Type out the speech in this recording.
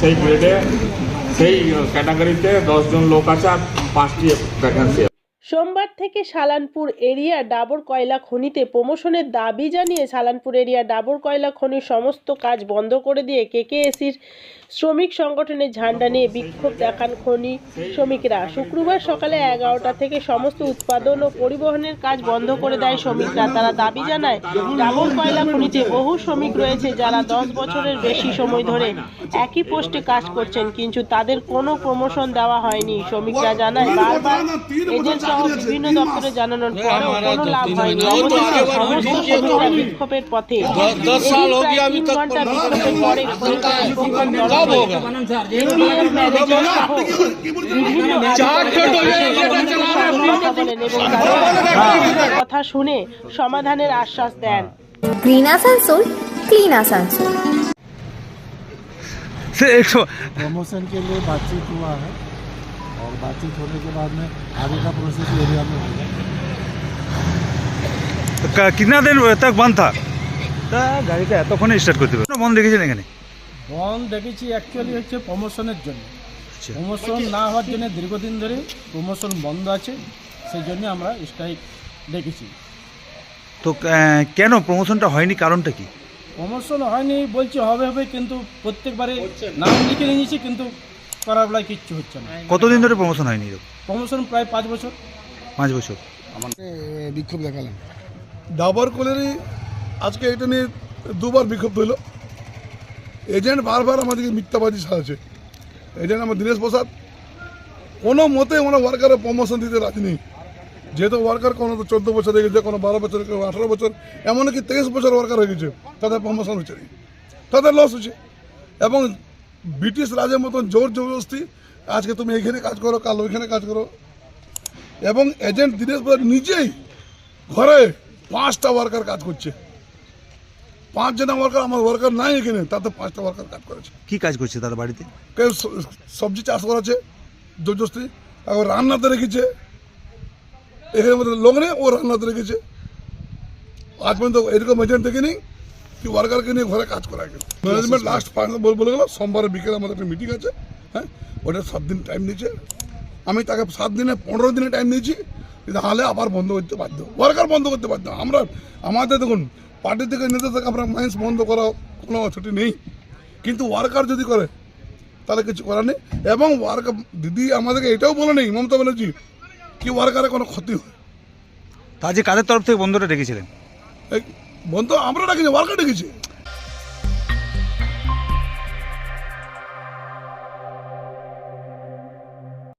সেই গ্রেডে সেই ক্যাটাগরিতে দশজন লোক আছে আর পাঁচটি ভ্যাকেন্সি সোমবার থেকে সালানপুর এরিয়া ডাবর কয়লা খনিতে প্রমোশনের দাবি জানিয়ে সালানপুর এরিয়া ডাবর কয়লা খনির সমস্ত কাজ বন্ধ করে দিয়ে কেকেএসির শ্রমিক সংগঠনের ঝান্ডা নিয়ে বিক্ষোভ দেখান খনি শ্রমিকরা। শুক্রবার সকালে এগারোটা থেকে সমস্ত উৎপাদন ও পরিবহনের কাজ বন্ধ করে দেয় শ্রমিকরা। তারা দাবি জানায়, ডাবর কয়লা খনিতে বহু শ্রমিক রয়েছে যারা দশ বছরের বেশি সময় ধরে একই পোস্টে কাজ করছেন, কিন্তু তাদের কোনো প্রমোশন দেওয়া হয়নি। শ্রমিকরা জানায়, বারবার এজেন্ট সহ বিভিন্ন দপ্তরে জানানোর পরেও কোনো লাভ হয়নি অবশেষে সমস্ত শ্রমিকরা বিক্ষোভের পথে दस साल हो गया, अभी তিন तक ঘন্টা বিক্ষোভের পরে খনি কর্তৃপক্ষের তরফে APM ম্যানেজার সহ বিভিন্ন কথা বলেন এবং তাদের কথা শুনে সমাধানের আশ্বাস দেন গ্রিন আসানসোল ক্লিন আসানসোল से एक सौ प्रमोशन के लिए बातचीत हुआ है और बातचीत होने के बाद में आगे का प्रोसेस एरिया में होगा का- कितना दिन तक बंद था তা গাড়িটা এতক্ষণে স্টার্ট করতে হবে বন্ধ রেখেছেন এখানে বন দেখেছি অ্যাকচুয়ালি হচ্ছে প্রমোশনের জন্য আচ্ছা। প্রমোশন না হওয়ার জন্য দীর্ঘদিন ধরে প্রমোশন বন্ধ আছে সেই জন্য আমরা স্ট্রাইক ডেকেছি তো আহ, কেন প্রমোশনটা হয়নি কারণটা কি প্রমোশন হয়নি বলছে হবে হবে কিন্তু প্রত্যেকবারে নাম লিখে নিয়েছি কিন্তু করার বেলায় কিচ্ছু হচ্ছে না। কতদিন ধরে প্রমোশন হয়নি এরকম? প্রমোশন প্রায় পাঁচ বছর। পাঁচ বছর। বিক্ষোভ দেখালাম ডাবর কলেরই আজকে এটা নিয়ে দুবার বিক্ষুব্ধ হলো। এজেন্ট বারবার আমাদেরকে মিথ্যাবাদী সাজাচ্ছে এজেন্ট আমার দীনেশ প্রসাদ। কোনো মতে ওনার ওয়ার্কারের প্রমোশন দিতে রাজি নেই। যেহেতু ওয়ার্কার কোনো তো চোদ্দ বছর হয়ে গেছে কোনো বারো বছর কেউ আঠারো বছর এমনকি তেইশ বছর ওয়ার্কার হয়ে গেছে তাদের প্রমোশন হচ্ছে তাদের লস হচ্ছে। এবং ব্রিটিশ রাজের মতন জোর জবরদস্তি আজকে তুমি এখানে কাজ করো কাল ওইখানে কাজ করো। এবং এজেন্ট দীনেশ প্রসাদ নিজেই ঘরে পাঁচটা ওয়ার্কার কাজ করছে। পাঁচ জনা ওয়ার্কার আমার ওয়ার্কার নাই এখানে তাতে পাঁচটা ওয়ার্কার কাজ করেছে। কি কাজ করছে তার বাড়িতে? কেউ সবজি চাষ করেছে জোরজস্তি আর রান্নাতে রেখেছে। এখানে মধ্যে লোক নেই ও রান্নাতে রেখেছে। আজ পর্যন্ত এরকম এজেন্ট দেখিনি। কি ওয়ার্কারকে নিয়ে ঘরে কাজ করা গেল? ম্যানেজমেন্ট লাস্ট বলে গেলো সোমবার বিকেলে আমাদের একটা মিটিং আছে হ্যাঁ? ওটা সাত দিন টাইম নিয়েছে। আমি তাকে সাত দিনে পনেরো দিনে টাইম নিয়েছি তাহলে আবার বন্ধ করতে বাধ্য। ওয়ার্কার বন্ধ করতে বাধ্য। আমরা আমাদের দেখুন পার্টি থেকে নেতা থেকে আমরা মাইন্স বন্ধ করা কোনো ছুটি নেই। কিন্তু ওয়ার্কার যদি করে তাহলে কিছু করার নেই। এবং ওয়ার্কার দিদি আমাদেরকে এটাও বলে নেই মমতা ব্যানার্জি কি ওয়ার্কারের কোনো ক্ষতি হয়? তা আজকে কাদের তরফ থেকে বন্ধটা ডেকেছিলেন? বন্ধ আমরা ডাকিনি ওয়ার্কার ডেকেছি।